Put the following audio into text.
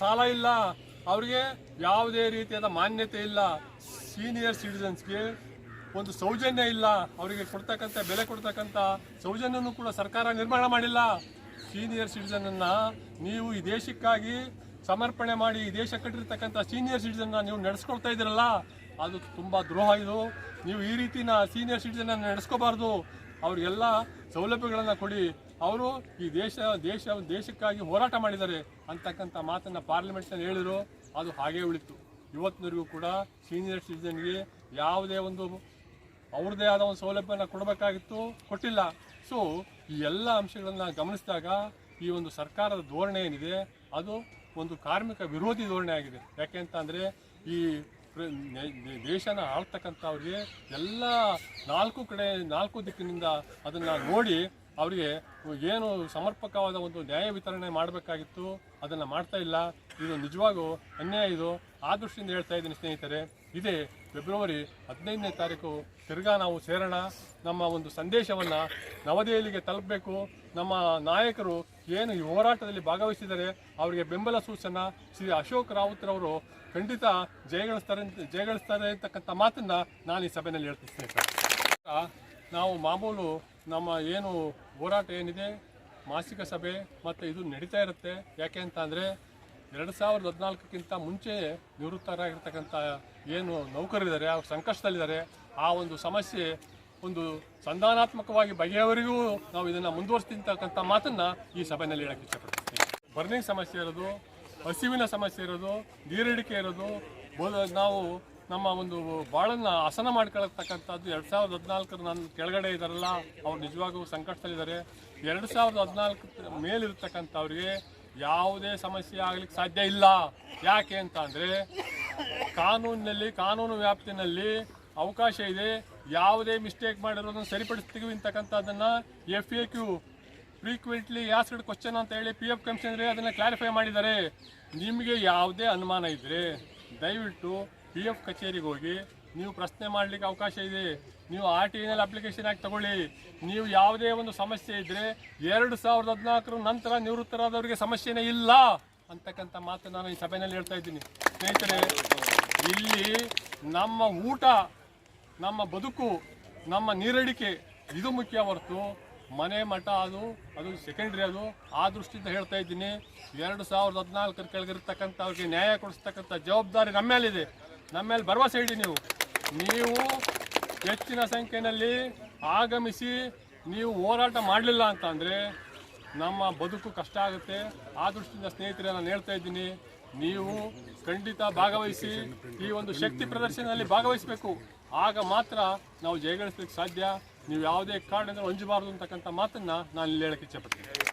ಸಾಲ ಇಲ್ಲ. ಅವರಿಗೆ ಯಾವುದೇ ರೀತಿಯಾದ ಮಾನ್ಯತೆ ಇಲ್ಲ. ಸೀನಿಯರ್ ಸಿಟಿಸನ್ಸ್ಗೆ ಒಂದು ಸೌಜನ್ಯ ಇಲ್ಲ. ಅವರಿಗೆ ಕೊಡ್ತಕ್ಕಂಥ, ಬೆಲೆ ಕೊಡ್ತಕ್ಕಂಥ ಸೌಜನ್ಯನೂ ಕೂಡ ಸರ್ಕಾರ ನಿರ್ಮಾಣ ಮಾಡಿಲ್ಲ. ಸೀನಿಯರ್ ಸಿಟಿಸನ್ ಅನ್ನ ನೀವು ಈ ದೇಶಕ್ಕಾಗಿ ಸಮರ್ಪಣೆ ಮಾಡಿ ಈ ದೇಶ ಕಟ್ಟಿರ್ತಕ್ಕಂಥ ಸೀನಿಯರ್ ಸಿಟಿಸನ್ ನೀವು ನಡೆಸ್ಕೊಳ್ತಾ ಇದ್ದೀರಲ್ಲ, ಅದು ತುಂಬಾ ದ್ರೋಹ ಇದು. ನೀವು ಈ ರೀತಿನ ಸೀನಿಯರ್ ಸಿಟಿಸನ್ ಅನ್ನು ನಡೆಸ್ಕೋಬಾರ್ದು. ಅವ್ರಿಗೆಲ್ಲ ಸೌಲಭ್ಯಗಳನ್ನು ಕೊಡಿ. ಅವರು ಈ ದೇಶ ದೇಶ, ದೇಶಕ್ಕಾಗಿ ಹೋರಾಟ ಮಾಡಿದ್ದಾರೆ ಅಂತಕ್ಕಂಥ ಮಾತನ್ನು ಪಾರ್ಲಿಮೆಂಟ್ನಲ್ಲಿ ಹೇಳಿದ್ರು. ಅದು ಹಾಗೇ ಉಳಿತು. ಇವತ್ತಿನವರೆಗೂ ಕೂಡ ಸೀನಿಯರ್ ಸಿಟಿಸನ್ಗೆ ಯಾವುದೇ ಒಂದು ಅವ್ರದ್ದೇ ಆದ ಒಂದು ಸೌಲಭ್ಯನ ಕೊಡಬೇಕಾಗಿತ್ತು, ಕೊಟ್ಟಿಲ್ಲ. ಸೊ ಈ ಎಲ್ಲ ಅಂಶಗಳನ್ನು ಗಮನಿಸಿದಾಗ ಈ ಒಂದು ಸರ್ಕಾರದ ಧೋರಣೆ ಏನಿದೆ, ಅದು ಒಂದು ಕಾರ್ಮಿಕ ವಿರೋಧಿ ಧೋರಣೆ ಆಗಿದೆ. ಯಾಕೆ ಅಂತ ಅಂದರೆ ಈ ದೇಶನ ಆಳ್ತಕ್ಕಂಥವ್ರಿಗೆ ಎಲ್ಲ ನಾಲ್ಕು ಕಡೆ, ನಾಲ್ಕು ದಿಕ್ಕಿನಿಂದ ಅದನ್ನು ನೋಡಿ ಅವರಿಗೆ ಏನು ಸಮರ್ಪಕವಾದ ಒಂದು ನ್ಯಾಯ ವಿತರಣೆ ಮಾಡಬೇಕಾಗಿತ್ತು, ಅದನ್ನು ಮಾಡ್ತಾ ಇಲ್ಲ. ಇದು ನಿಜವಾಗೂ ಅನ್ಯಾಯ ಇದು. ಆ ದೃಷ್ಟಿಯಿಂದ ಹೇಳ್ತಾ ಇದ್ದೀನಿ ಸ್ನೇಹಿತರೆ, ಇದೇ ಫೆಬ್ರವರಿ ಹದಿನೈದನೇ ತಾರೀಕು ತಿರ್ಗಾ ನಾವು ಸೇರೋಣ. ನಮ್ಮ ಒಂದು ಸಂದೇಶವನ್ನು ನವದೆಹಲಿಗೆ ತಲುಪಬೇಕು. ನಮ್ಮ ನಾಯಕರು ಏನು ಈ ಹೋರಾಟದಲ್ಲಿ ಭಾಗವಹಿಸಿದರೆ ಅವರಿಗೆ ಬೆಂಬಲ ಸೂಚನ ಶ್ರೀ ಅಶೋಕ್ ರಾವತ್ರವರು ಖಂಡಿತ ಜಯಗಳಿಸ್ತಾರೆ ಜಯಗಳಿಸ್ತಾರೆ ಅಂತಕ್ಕಂಥ ಮಾತನ್ನು ನಾನು ಈ ಸಭೆಯಲ್ಲಿ ಹೇಳ್ತೀನಿ ಸ್ನೇಹಿತರೆ. ನಾವು ಮಾಮೂಲು ನಮ್ಮ ಏನು ಹೋರಾಟ ಏನಿದೆ, ಮಾಸಿಕ ಸಭೆ, ಮತ್ತು ಇದು ನಡೀತಾ ಇರುತ್ತೆ. ಯಾಕೆ ಅಂತ ಅಂದರೆ, ಎರಡು ಸಾವಿರದ ಹದಿನಾಲ್ಕಕ್ಕಿಂತ ಮುಂಚೆ ನಿವೃತ್ತರಾಗಿರ್ತಕ್ಕಂಥ ಏನು ನೌಕರರಿದ್ದಾರೆ, ಅವ್ರು ಸಂಕಷ್ಟದಲ್ಲಿದ್ದಾರೆ. ಆ ಒಂದು ಸಮಸ್ಯೆ ಒಂದು ಸಂಧಾನಾತ್ಮಕವಾಗಿ ಬಗೆಯವರಿಗೂ ನಾವು ಇದನ್ನು ಮುಂದುವರಿಸ್ತಿರ್ತಕ್ಕಂಥ ಮಾತನ್ನು ಈ ಸಭೆಯಲ್ಲಿ ಹೇಳಕ್ಕೆ ಇಷ್ಟಪಡ್ತೀನಿ ಬರ್ನಿಂಗ್ ಸಮಸ್ಯೆ ಇರೋದು, ಹಸಿವಿನ ಸಮಸ್ಯೆ ಇರೋದು, ನೀರಿಡಿಕೆ ಇರೋದು ನಾವು ನಮ್ಮ ಒಂದು ಬಾಳನ್ನ ಹಸನ ಮಾಡ್ಕೊಳತಕ್ಕಂಥದ್ದು ಎರಡು ಸಾವಿರದ ಹದಿನಾಲ್ಕರ ನನ್ನ ಕೆಳಗಡೆ ಇದ್ದಾರಲ್ಲ ಅವ್ರು ನಿಜವಾಗೂ ಸಂಕಷ್ಟದಲ್ಲಿದ್ದಾರೆ ಎರಡು ಸಾವಿರದ ಹದಿನಾಲ್ಕು ಮೇಲಿರ್ತಕ್ಕಂಥವ್ರಿಗೆ ಯಾವುದೇ ಸಮಸ್ಯೆ ಆಗ್ಲಿಕ್ಕೆ ಸಾಧ್ಯ ಇಲ್ಲ. ಯಾಕೆ ಅಂತ ಅಂದರೆ, ಕಾನೂನಿನಲ್ಲಿ, ಕಾನೂನು ವ್ಯಾಪ್ತಿನಲ್ಲಿ ಅವಕಾಶ ಇದೆ. ಯಾವುದೇ ಮಿಸ್ಟೇಕ್ ಮಾಡಿರೋದನ್ನು ಸರಿಪಡಿಸ್ತೀವಿ ಅಂತಕ್ಕಂಥದ್ದನ್ನು F A Q frequently asked question ಅಂತ ಹೇಳಿ ಪಿ ಎಫ್ ಕಮಿಷನರ್ ಅದನ್ನು ಕ್ಲಾರಿಫೈ ಮಾಡಿದ್ದಾರೆ. ನಿಮಗೆ ಯಾವುದೇ ಅನುಮಾನ ಇದ್ದರೆ ದಯವಿಟ್ಟು ಪಿ ಎಫ್ ಕಚೇರಿಗೆ ಹೋಗಿ, ನೀವು ಪ್ರಶ್ನೆ ಮಾಡಲಿಕ್ಕೆ ಅವಕಾಶ ಇದೆ, ನೀವು ಆರ್ ಟಿ ಎನ್ ಅಪ್ಲಿಕೇಶನ್ ಆಗಿ ತಗೊಳ್ಳಿ. ನೀವು ಯಾವುದೇ ಒಂದು ಸಮಸ್ಯೆ ಇದ್ದರೆ ಎರಡು ಸಾವಿರದ ಹದಿನಾಲ್ಕರ ನಂತರ ನಿವೃತ್ತರಾದವರಿಗೆ ಸಮಸ್ಯೆನೇ ಇಲ್ಲ ಅಂತಕ್ಕಂಥ ಮಾತು ನಾನು ಈ ಸಭೆಯಲ್ಲಿ ಹೇಳ್ತಾ ಇದ್ದೀನಿ. ಸ್ನೇಹಿತರೆ, ಇಲ್ಲಿ ನಮ್ಮ ಊಟ, ನಮ್ಮ ಬದುಕು, ನಮ್ಮ ನೀರಡಿಕೆ, ಇದು ಮುಖ್ಯ ಹೊರತು ಮನೆ ಮಠ ಅದು ಅದು ಸೆಕೆಂಡ್ರಿ ಅದು. ಆ ದೃಷ್ಟಿಯಿಂದ ಹೇಳ್ತಾ ಇದ್ದೀನಿ, ಎರಡು ಸಾವಿರದ ಹದಿನಾಲ್ಕರ ಕೆಳಗಿರ್ತಕ್ಕಂಥ ಅವ್ರಿಗೆ ನ್ಯಾಯ ಕೊಡಿಸ್ತಕ್ಕಂಥ ಜವಾಬ್ದಾರಿ ನಮ್ಮ ಮೇಲಿದೆ ನಮ್ಮ ಮೇಲೆ ಭರವಸೆ ಇಡಿ ನೀವು. ನೀವು ಹೆಚ್ಚಿನ ಸಂಖ್ಯೆಯಲ್ಲಿ ಆಗಮಿಸಿ ನೀವು ಹೋರಾಟ ಮಾಡಲಿಲ್ಲ ಅಂತ ನಮ್ಮ ಬದುಕು ಕಷ್ಟ ಆಗುತ್ತೆ. ಆ ದೃಷ್ಟಿಯಿಂದ ಸ್ನೇಹಿತರೆ, ನಾನು ಹೇಳ್ತಾ ಇದ್ದೀನಿ, ನೀವು ಖಂಡಿತ ಭಾಗವಹಿಸಿ ಈ ಒಂದು ಶಕ್ತಿ ಪ್ರದರ್ಶನದಲ್ಲಿ ಭಾಗವಹಿಸಬೇಕು. ಆಗ ಮಾತ್ರ ನಾವು ಜಯಗಳಿಸ್ಲಿಕ್ಕೆ ಸಾಧ್ಯ. ನೀವು ಯಾವುದೇ ಕಾರಣದಿಂದ ಹೊಂಜಬಾರದು ಅಂತಕ್ಕಂಥ ಮಾತನ್ನು ನಾನು ಇಲ್ಲಿ ಹೇಳಕ್ಕೆ ಇಚ್ಛೆಪಡ್ತೀನಿ